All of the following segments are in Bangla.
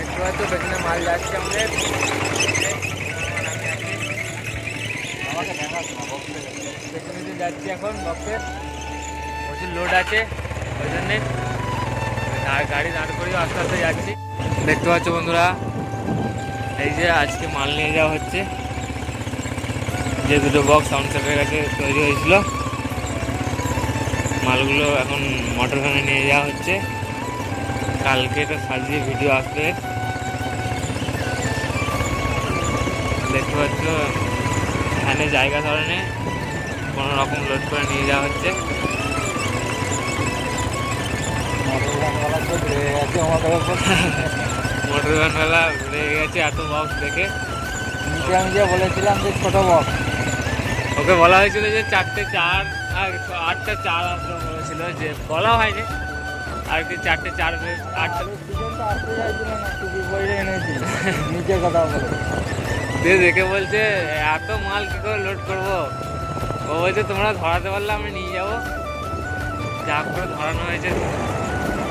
দেখতে পাচ্ছ পেছনে মাল যাচ্ছে পেছনে যাচ্ছি এখন প্রচুর লোড আছে, ওই গাড়ি দাঁড় আস্তে আস্তে যাচ্ছি। দেখতে পাচ্ছ বন্ধুরা, এই যে আজকে মাল নিয়ে যাওয়া হচ্ছে। যে দুটো বক্স সাউন্ড কাছে তৈরি হয়েছিল। মালগুলো এখন মোটর ভ্যানে নিয়ে যাওয়া হচ্ছে। কালকে এটা সাজিয়ে ভিডিও আসবে। দেখতে পাচ্ছ এখানে জায়গা ধরনে কোনো রকম লোড করে নিয়ে যাওয়া হচ্ছে। মোটর ভ্যানওয়ালা বেড়ে গেছে এত বক্স দেখে। আমি যে বলেছিলাম যে ছোট বক্স ওকে বলা হয়েছিল যে চারটে চার আর আটটা চার আসবে বলেছিল যে বলা হয়নি। আর কি চারটে চার আটটা দুজন তো আসতে চাইছিল না টুপি বইরে এনেছিল নিচে কথা বলে দিয়ে দেখে বলছে, এত মাল কী করে লোড করব? ও বলছে, তোমরা ধরাতে পারলে আমি নিয়ে যাব। যা করে ধরানো হয়েছে।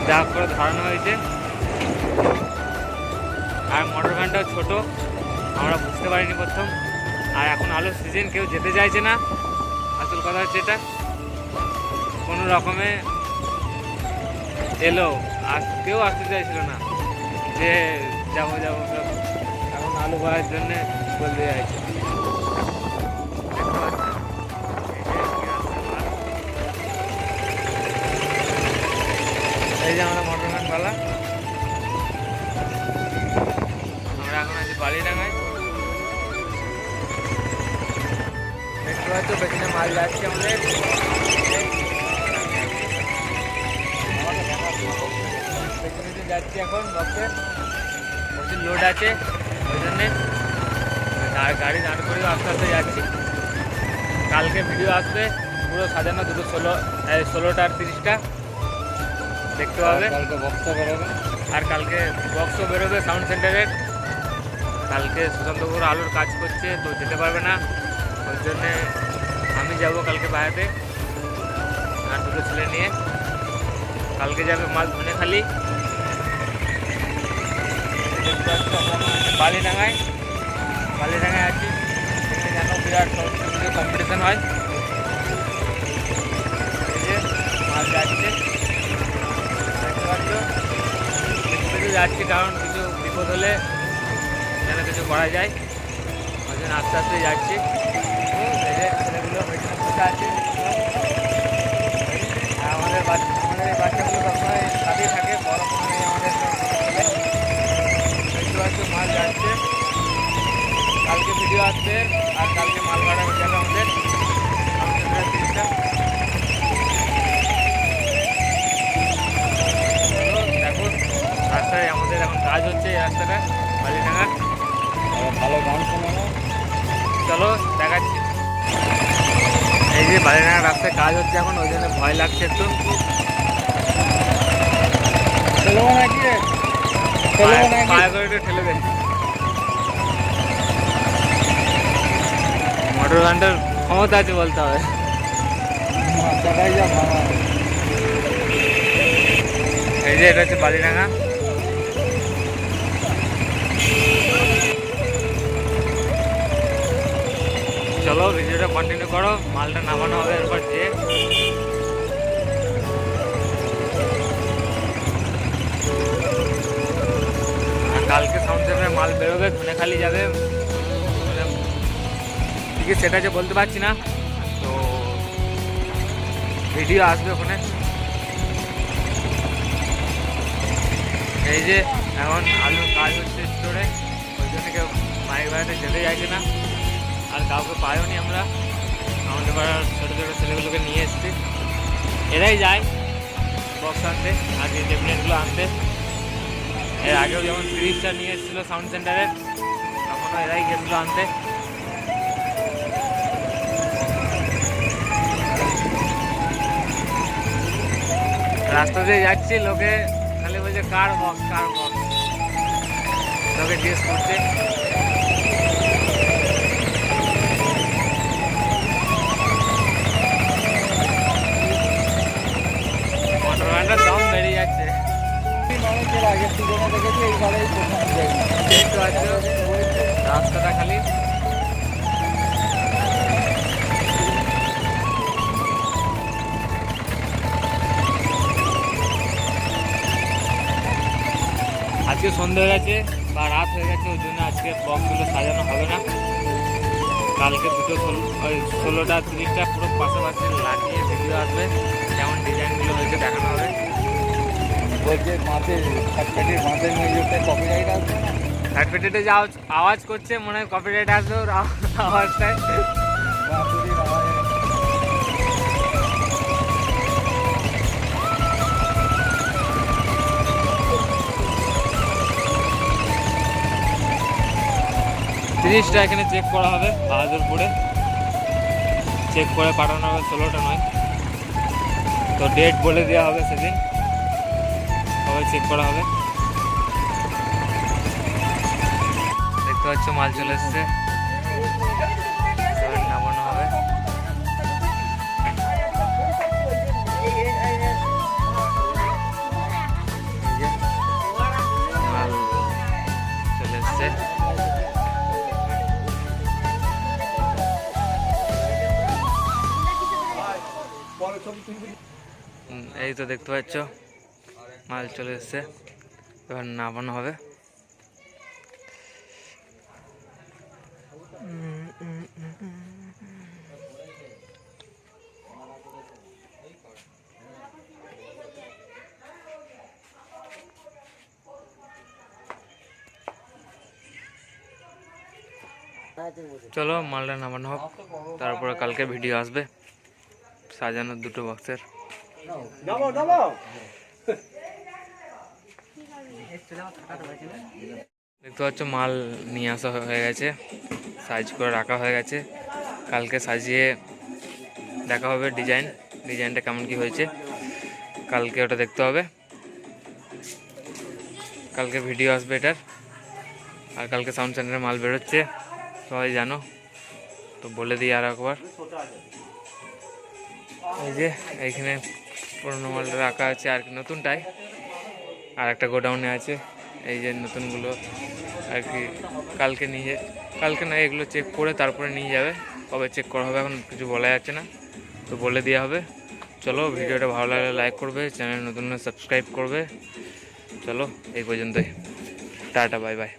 যা করে ধরানো হয়েছে। আর মোটর ভ্যানটাও ছোটো, আমরা বুঝতে পারিনি প্রথম। আর এখন আলুর সিজন কেউ যেতে চাইছে না। আসল কথা হচ্ছে এটা। কোনো রকমে এলো আস কেউ আসতে চাইছিল না। যে যাব যাব এখন আলু করার জন্য বলতে চাইছে। এই যে আমরা মোটর ভ্যানওয়ালা আমরা এখন আছি বালিডাঙ্গায়। দেখতে পাচ্ছ, পেছনে মাল যাচ্ছে আমাদের। যাচ্ছি এখন বক্সে। প্রচুর লোড আছে ওই জন্যে আর গাড়ি দাঁড় করিয়ে আস্তে আস্তে যাচ্ছি। কালকে ভিডিও আসবে পুরো সাজানো দুটো ষোলো এই ষোলোটা আর তিরিশটা। দেখতে পাবে। কালকে বক্সও বেরোবে। আর কালকে বক্সও বেরোবে সাউন্ড সেন্টারের কালকে সুশান্তপুর আলুর কাজ করছে তো যেতে পারবে না। ওই জন্যে আমি যাব কালকে বাইরে আর দুটো ছেলে নিয়ে। কালকে যাবে মাল ধনে বালিডাঙ্গায় বালিডাঙ্গায় আছি। এখানে জানো বিরাট সরস্বতী কম্পিটিশন হয়। যাচ্ছে। যাচ্ছি কারণ কিছু বিপদ হলে যেন কিছু করা যায়। ওই আস্তে আস্তে যাচ্ছি। ছেলেগুলো আছে। চলো দেখাচ্ছি। এই যে বালিডাঙ্গা রাস্তায় কাজ হচ্ছে এখন ওই জন্য ভয় লাগছে একটু। মোটর ভ্যানটার ক্ষমতা আছে বলতে হবে। এই যে এটা হচ্ছে বালিডাঙ্গা। চলো ভিডিওটা কন্টিনিউ করো, মালটা নামানো হবে, এরপর যে কালকে সাউন্ড মাল বেরোবে ধনে খালি যাবে। ঠিক সেটা যে বলতে পারছি না। তো ভিডিও আসবে ওখানে। এই যে, এখন আলুর কাজ হচ্ছে স্টোরে ওই জন্য কেউ মায়ের বাড়িতে যেতে চাইছে না। আর কাউকে পাইও নি আমরা। আমাদের পাড়ার ছোটো ছোটো ছেলেগুলোকে নিয়ে এসছি। এরাই যায় বক্স আনতে, আর যে প্লেনগুলো আনতে। এর আগেও যেমন তিরিশটা নিয়ে এসেছিল সাউন্ড সেন্টারের তখনও এরাই গেছিল আনতে। রাস্তা দিয়ে যাচ্ছি, লোকে খালি বলছে, কার বক্স কার বক্স লোকে জিজ্ঞেস করছে। রাস্তাটা খালি। আজকে সন্ধে হয়ে গেছে, বা রাত হয়ে গেছে, ওই জন্য আজকে বক্সগুলো সাজানো হবে না। কালকে দুটো ষোলোটা তিরিশটা পুরো পাশাপাশি লাগিয়ে ভিডিও আসবে যেমন ডিজাইনগুলো হয়েছে দেখানো হবে। বলছে না? যে আওয়াজ করছে, মনে হয় কপিরাইট আসবে ওর আওয়া- আওয়াজটায়। তিরিশটা এখানে চেক করা হবে, বাহাদুরপুরে। চেক করে পাঠানো হবে, ষোলোটা নয়। তো ডেট বলে দেওয়া হবে সেদিন। সবাই চেক করা হবে। দেখতে পাচ্ছ, মাল চলে এসছে। নামানো হবে। মাল চলে এসছে। এই তো দেখতে পাচ্ছ। মাল চলে এসছে। এবার নামানো হবে। চলো, মালটা নামানো হোক। তারপরে কালকে ভিডিও আসবে। সাজানোর দুটো বক্সের দেখতে পাচ্ছ, মাল নিয়ে আসা হয়ে গেছে। সাইজ করে রাখা হয়ে গেছে। কালকে সাজিয়ে দেখা হবে ডিজাইন। ডিজাইনটা কেমন কি হয়েছে, কালকে ওটা দেখতে হবে। কালকে ভিডিও আসবে এটার। আর কালকে সাউন্ড সেন্টারে মাল বেরোচ্ছে। সবাই জানো। তো বলে দিই আর একবার। এই যে, এইখানে পুরোনো মালটা রাখা আছে আর কি নতুনটাই। আর একটা গোডাউনে আছে, এই যে নতুনগুলো আর কি কালকে নিয়ে কালকে না, এগুলো চেক করে তারপরে নিয়ে যাবে, কবে চেক করা হবে এখন কিছু বলা যাচ্ছে না, তো বলে দেওয়া হবে। চলো, ভিডিওটা ভালো লাগলে লাইক করবে চ্যানেল নতুন সাবস্ক্রাইব করবে। চলো, এই পর্যন্তই। Tata bye bye